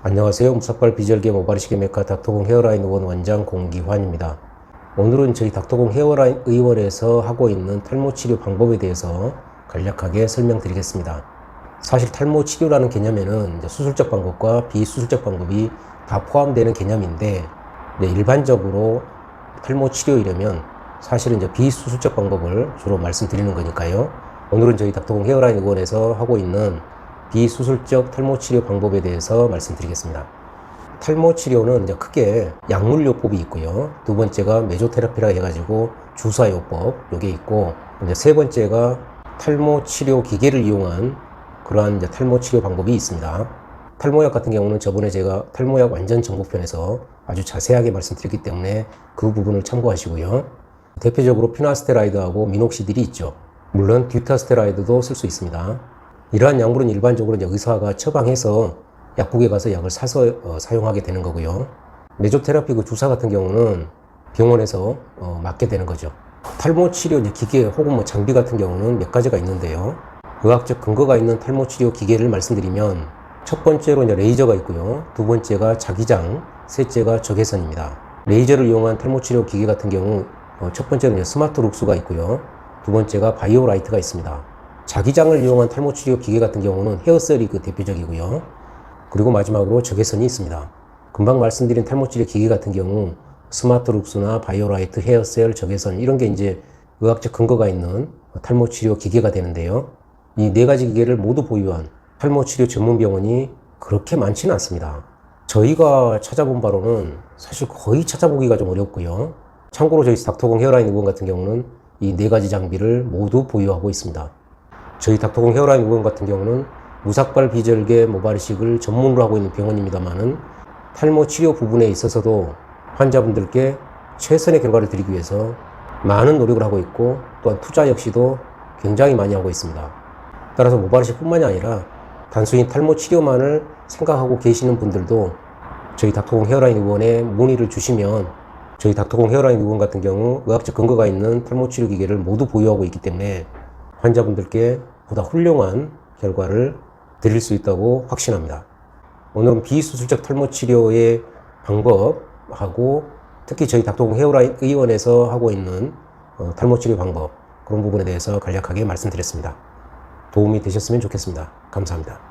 안녕하세요. 무삭발 비절개 모발이식의 메카 닥터공 헤어라인 의원 원장 공기환입니다. 오늘은 저희 닥터공 헤어라인 의원에서 하고 있는 탈모 치료 방법에 대해서 간략하게 설명드리겠습니다. 사실 탈모 치료라는 개념에는 수술적 방법과 비수술적 방법이 다 포함되는 개념인데 이제 일반적으로 탈모 치료이려면 사실은 이제 비수술적 방법을 주로 말씀드리는 거니까요. 오늘은 저희 닥터공 헤어라인 의원에서 하고 있는 비수술적 탈모 치료 방법에 대해서 말씀드리겠습니다. 탈모 치료는 이제 크게 약물요법이 있고요. 두 번째가 메조테라피라 해가지고 주사요법 요게 있고 이제 세 번째가 탈모 치료 기계를 이용한 그러한 이제 탈모 치료 방법이 있습니다. 탈모약 같은 경우는 저번에 제가 탈모약 완전 정보편에서 아주 자세하게 말씀드렸기 때문에 그 부분을 참고하시고요. 대표적으로 피나스테라이드하고 미녹시딜이 있죠. 물론 듀타스테라이드도 쓸 수 있습니다. 이러한 약물은 일반적으로 의사가 처방해서 약국에 가서 약을 사서 어, 사용하게 되는 거고요. 메조테라피 그 주사 같은 경우는 병원에서 어, 맞게 되는 거죠. 탈모 치료 기계 혹은 뭐 장비 같은 경우는 몇 가지가 있는데요. 의학적 근거가 있는 탈모 치료 기계를 말씀드리면 첫 번째로 이제 레이저가 있고요. 두 번째가 자기장, 셋째가 적외선입니다. 레이저를 이용한 탈모 치료 기계 같은 경우 어, 첫 번째는 스마트 룩스가 있고요. 두 번째가 바이오라이트가 있습니다. 자기장을 이용한 탈모 치료 기계 같은 경우는 헤어셀이 그 대표적이고요. 그리고 마지막으로 적외선이 있습니다. 금방 말씀드린 탈모 치료 기계 같은 경우 스마트 룩스나 바이오라이트, 헤어셀, 적외선 이런 게 이제 의학적 근거가 있는 탈모 치료 기계가 되는데요. 이 네 가지 기계를 모두 보유한 탈모 치료 전문 병원이 그렇게 많지는 않습니다. 저희가 찾아본 바로는 사실 거의 찾아보기가 좀 어렵고요. 참고로 저희 닥터공 헤어라인 의원 같은 경우는 이 네 가지 장비를 모두 보유하고 있습니다. 저희 닥터공 헤어라인 의원 같은 경우는 무삭발 비절개 모발이식을 전문으로 하고 있는 병원입니다만은 탈모 치료 부분에 있어서도 환자분들께 최선의 결과를 드리기 위해서 많은 노력을 하고 있고 또한 투자 역시도 굉장히 많이 하고 있습니다. 따라서 모발이식뿐만이 아니라 단순히 탈모 치료만을 생각하고 계시는 분들도 저희 닥터공 헤어라인 의원에 문의를 주시면 저희 닥터공 헤어라인 의원 같은 경우 의학적 근거가 있는 탈모 치료 기계를 모두 보유하고 있기 때문에 환자분들께 보다 훌륭한 결과를 드릴 수 있다고 확신합니다. 오늘은 비수술적 탈모 치료의 방법하고 특히 저희 닥터공 헤어라인 의원에서 하고 있는 어, 탈모 치료 방법 그런 부분에 대해서 간략하게 말씀드렸습니다. 도움이 되셨으면 좋겠습니다. 감사합니다.